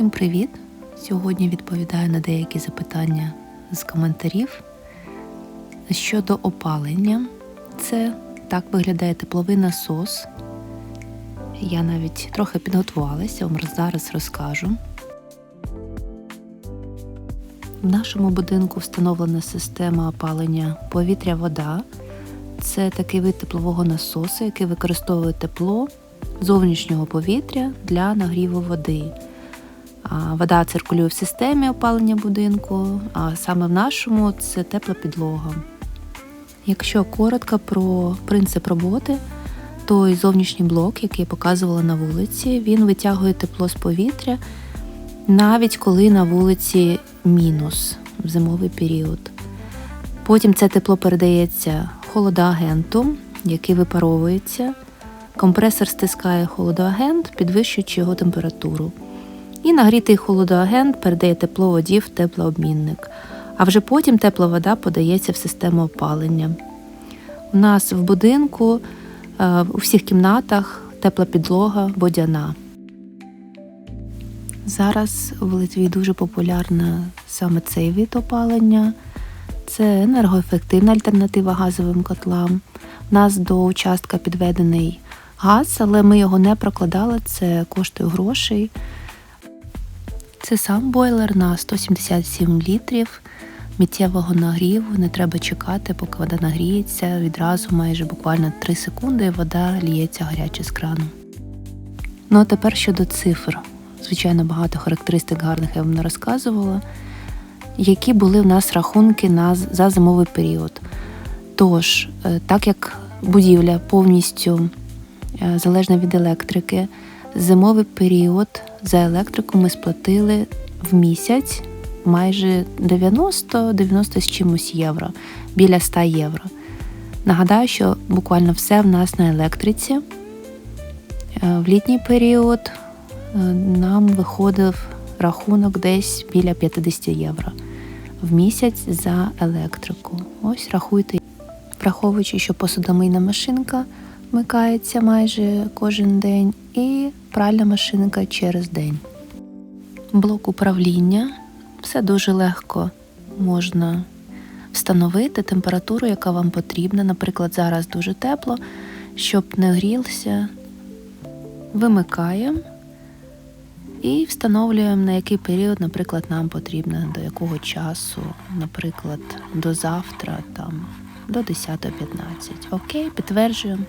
Всім привіт! Сьогодні відповідаю на деякі запитання з коментарів. Щодо опалення, це так виглядає тепловий насос. Я навіть трохи підготувалася, вам зараз розкажу. В нашому будинку встановлена система опалення повітря-вода. Це такий вид теплового насосу, який використовує тепло зовнішнього повітря для нагріву води. Вода циркулює в системі опалення будинку, а саме в нашому це тепла підлога. Якщо коротко про принцип роботи, той зовнішній блок, який я показувала на вулиці, він витягує тепло з повітря, навіть коли на вулиці мінус в зимовий період. Потім це тепло передається холодоагенту, який випаровується. Компресор стискає холодоагент, підвищуючи його температуру. І нагрітий холодоагент передає тепло воді в теплообмінник. А вже потім тепла вода подається в систему опалення. У нас в будинку е, у всіх кімнатах тепла підлога водяна. Зараз в Литві дуже популярна саме цей вид опалення. Це енергоефективна альтернатива газовим котлам. У нас до участка підведений газ, але ми його не прокладали, це коштує грошей. Це сам бойлер на 177 літрів миттєвого нагріву. Не треба чекати, поки вода нагріється. Відразу майже буквально 3 секунди і вода ліється гаряче з крану. Ну а тепер щодо цифр. Звичайно, багато характеристик гарних я вам не розказувала. Які були в нас рахунки на, за зимовий період. Тож, е, так як будівля повністю е, залежна від електрики, зимовий період за електрику ми сплатили в місяць майже 90-90 з чимось євро, біля 100 євро. Нагадаю, що буквально все в нас на електриці. Е, В літній період е, нам виходив рахунок десь біля 50 євро в місяць за електрику. Ось рахуйте, враховуючи, що посудомийна машинка вмикається майже кожен день, і пральна машинка через день. Блок управління все дуже легко можна встановити температуру, яка вам потрібна. Наприклад, зараз дуже тепло, щоб не грілся, вимикаємо і встановлюємо, на який період, наприклад, нам потрібно, до якого часу, наприклад, до завтра, там, до 10.15. Окей, підтверджуємо.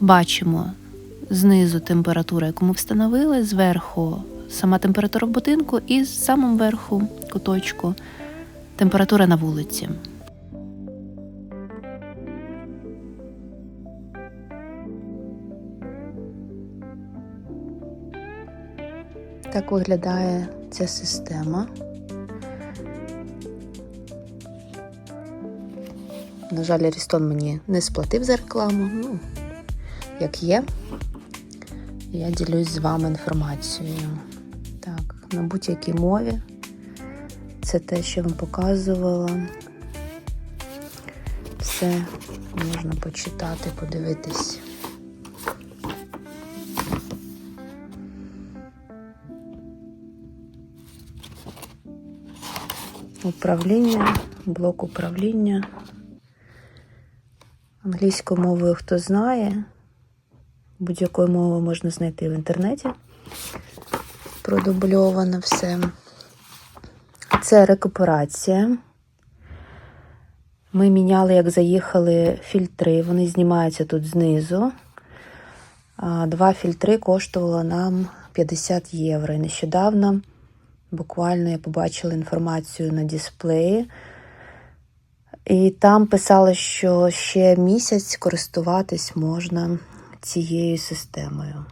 Бачимо знизу температура, яку ми встановили, зверху сама температура в будинку, і з самого верху куточку температура на вулиці. Так виглядає ця система. На жаль, Арістон мені не сплатив за рекламу. Ну, як є, я ділюсь з вами інформацією. Так, на будь-якій мові. Це те, що я вам показувала. Все можна почитати, подивитись. Управління, блок управління. Англійською мовою хто знає, будь-якою мовою можна знайти в інтернеті. Продубльовано все. Це рекуперація. Ми міняли, як заїхали, фільтри. Вони знімаються тут знизу. Два фільтри коштувало нам 50 євро. І нещодавно буквально я побачила інформацію на дисплеї. І там писали, що ще місяць користуватись можна цією системою.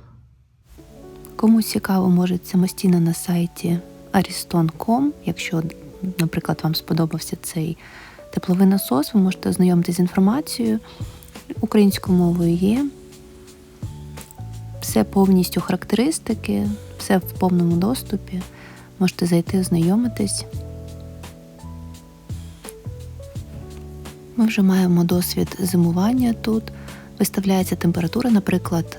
Кому цікаво, може самостійно на сайті ariston.com, якщо, наприклад, вам сподобався цей тепловий насос, ви можете ознайомитися з інформацією. Українською мовою є. Все повністю характеристики, все в повному доступі. Можете зайти, ознайомитись. Ми вже маємо досвід зимування тут. Виставляється температура, наприклад,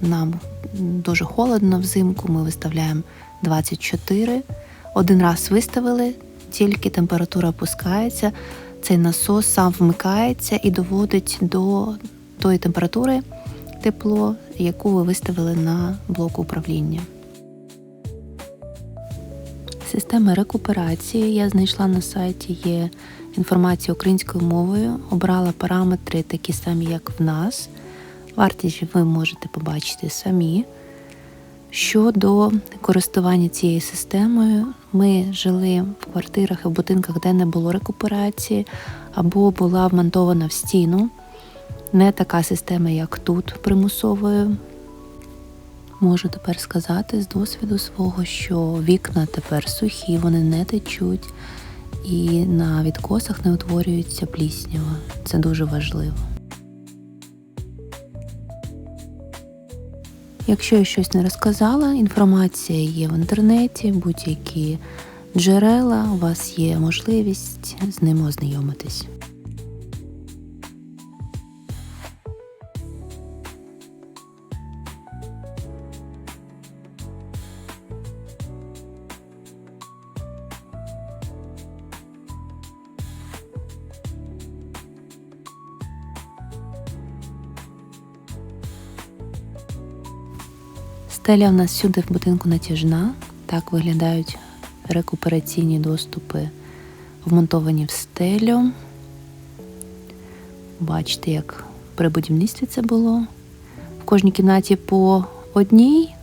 нам дуже холодно взимку, ми виставляємо 24. Один раз виставили, тільки температура опускається, цей насос сам вмикається і доводить до тої температури тепло, яку ви виставили на блоку управління. Система рекуперації я знайшла на сайті є інформація українською мовою, обрала параметри такі самі, як в нас. Вартість ви можете побачити самі. Щодо користування цією системою, ми жили в квартирах і в будинках, де не було рекуперації, або була вмонтована в стіну. Не така система, як тут, примусовою. Можу тепер сказати з досвіду свого, що вікна тепер сухі, вони не течуть і на відкосах не утворюється пліснява. Це дуже важливо. Якщо я щось не розказала, інформація є в інтернеті, будь-які джерела, у вас є можливість з ними ознайомитись. Стеля в нас всюди в будинку натяжна. Так виглядають рекупераційні доступи, вмонтовані в стелю. Бачите, як при будівництві це було. В кожній кімнаті по одній,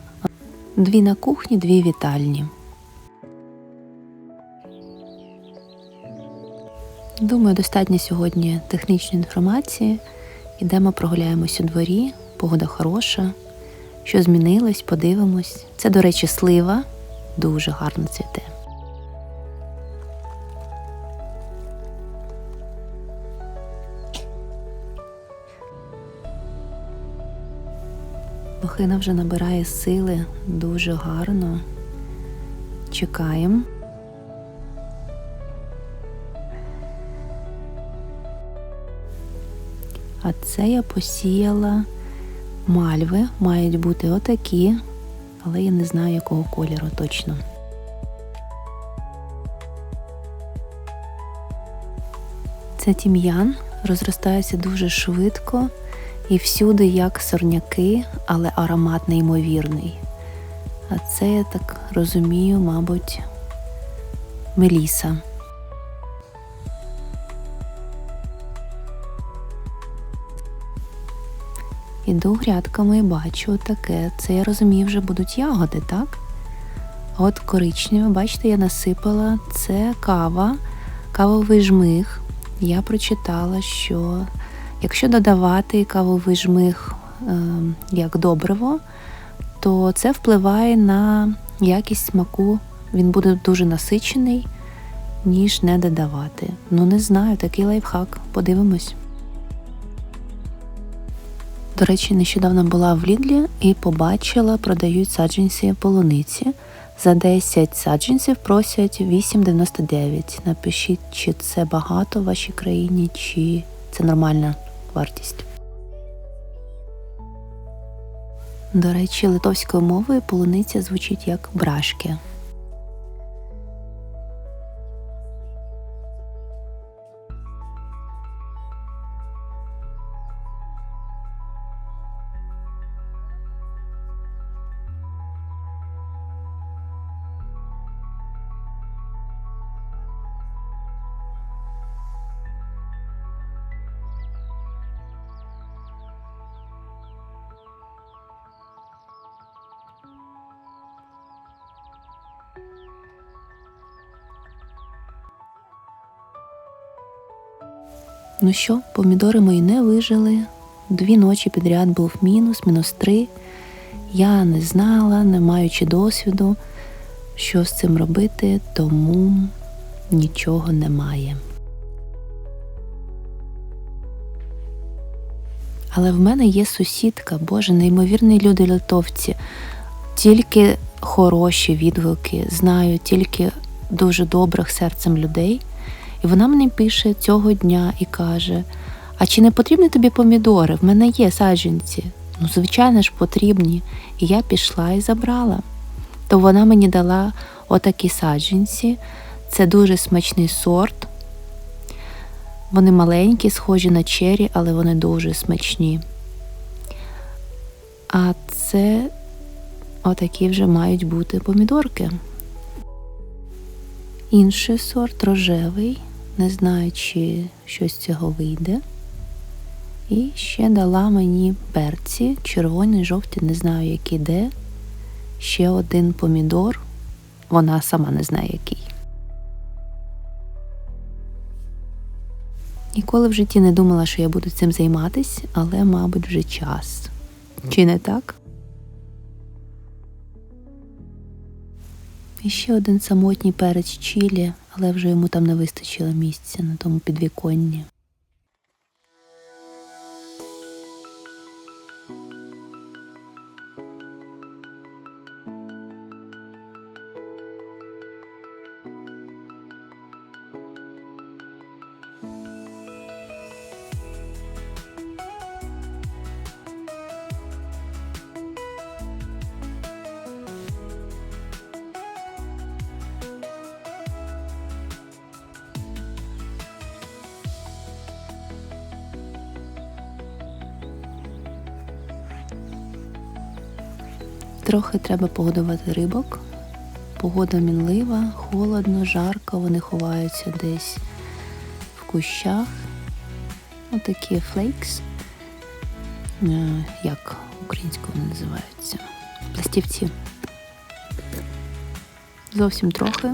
дві на кухні, дві вітальні. Думаю, достатньо сьогодні технічної інформації. Ідемо прогуляємось у дворі, погода хороша. Що змінилось, подивимось. Це, до речі, слива дуже гарно цвіте. Лохина вже набирає сили дуже гарно. Чекаємо. А це я посіяла мальви мають бути отакі, але я не знаю, якого кольору точно. Це тім'ян розростається дуже швидко і всюди як сорняки, але аромат неймовірний. А це, я так розумію, мабуть, меліса. Іду грядками і бачу таке. Це я розумію, вже будуть ягоди, так? От коричневе, бачите, я насипала це кава, кавовий жмих. Я прочитала, що якщо додавати кавовий жмих е, як добриво, то це впливає на якість смаку. Він буде дуже насичений, ніж не додавати. Ну, не знаю, такий лайфхак. Подивимось. До речі, нещодавно була в Лідлі і побачила, продають саджанці полуниці. За 10 саджанців просять 8,99. Напишіть, чи це багато в вашій країні, чи це нормальна вартість. До речі, литовською мовою полуниця звучить як брашки. Ну що, помідори мої не вижили. Дві ночі підряд був мінус, мінус три. Я не знала, не маючи досвіду, що з цим робити, тому нічого немає. Але в мене є сусідка, Боже, неймовірні люди литовці, тільки хороші відгуки, знаю тільки дуже добрих серцем людей. І вона мені пише цього дня і каже: А чи не потрібні тобі помідори? В мене є саджанці. Ну, звичайно ж, потрібні. І я пішла і забрала. То вона мені дала отакі саджанці. Це дуже смачний сорт. Вони маленькі, схожі на чері, але вони дуже смачні. А це отакі вже мають бути помідорки. Інший сорт рожевий, не знаю, чи щось з цього вийде. І ще дала мені перці, червоні, жовті, не знаю, які де. Ще один помідор, вона сама не знає який. Ніколи в житті не думала, що я буду цим займатися, але, мабуть, вже час. Чи не так? Ще один самотній перець чілі, але вже йому там не вистачило місця на тому підвіконні. Трохи треба погодувати рибок. Погода мінлива, холодно, жарко, вони ховаються десь в кущах. Отакі флейкс. Е, Як українською називаються? Пластівці. Зовсім трохи.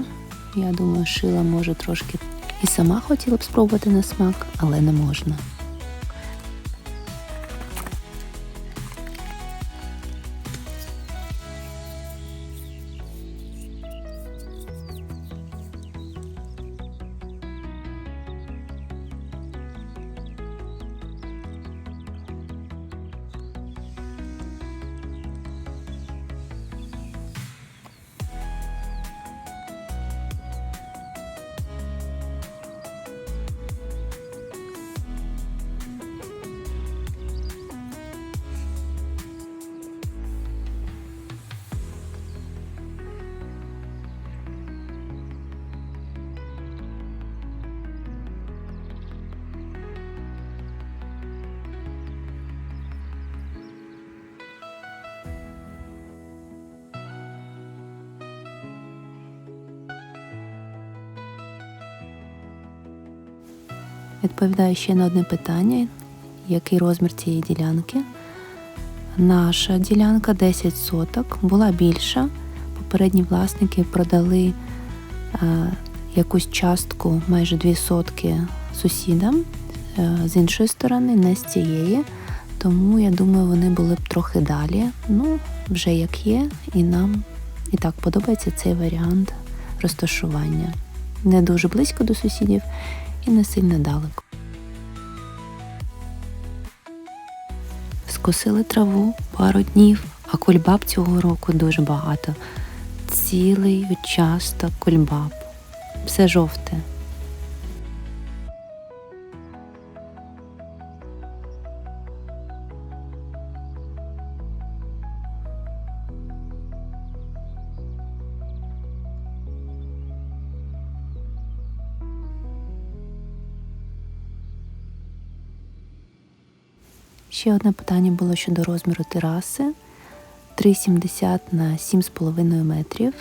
Я думаю, шила може трошки і сама хотіла б спробувати на смак, але не можна. Відповідаю ще на одне питання: який розмір цієї ділянки? Наша ділянка 10 соток, була більша. Попередні власники продали е, якусь частку, майже 2 сотки сусідам е, з іншої сторони, не з цієї. Тому я думаю, вони були б трохи далі. Ну, вже як є, і нам і так подобається цей варіант розташування. Не дуже близько до сусідів і не сильно далеко. Скосили траву пару днів, а кульбаб цього року дуже багато. Цілий участок кульбаб. Все жовте. Ще одне питання було щодо розміру тераси 3,70 на 7,5 метрів.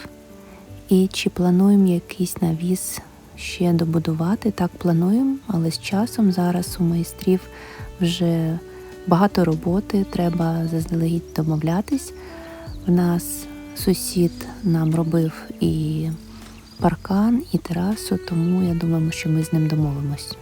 І чи плануємо якийсь навіс ще добудувати? Так, плануємо, але з часом зараз у майстрів вже багато роботи, треба заздалегідь домовлятись. В нас сусід нам робив і паркан, і терасу, тому я думаю, що ми з ним домовимось.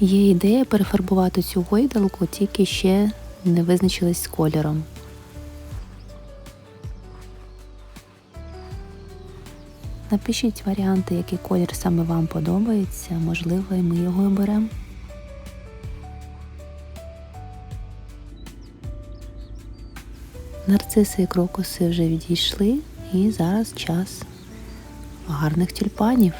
Є ідея перефарбувати цю гойдалку, тільки ще не визначились з кольором. Напишіть варіанти, який колір саме вам подобається, можливо, і ми його оберемо. Нарциси і крокуси вже відійшли, і зараз час гарних тюльпанів.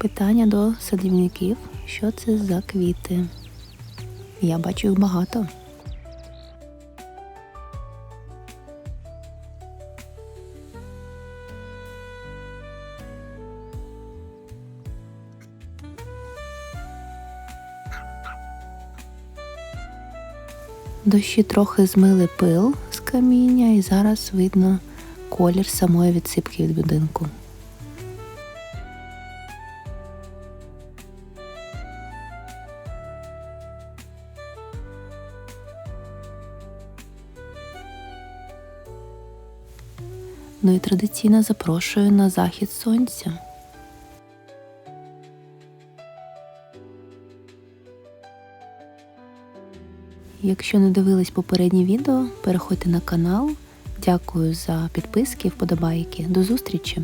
Питання до садівників, що це за квіти? Я бачу їх багато. Дощі трохи змили пил з каміння, і зараз видно колір самої відсипки від будинку. І традиційно запрошую на захід сонця. Якщо не дивились попереднє відео, переходьте на канал. Дякую за підписки, вподобайки. До зустрічі!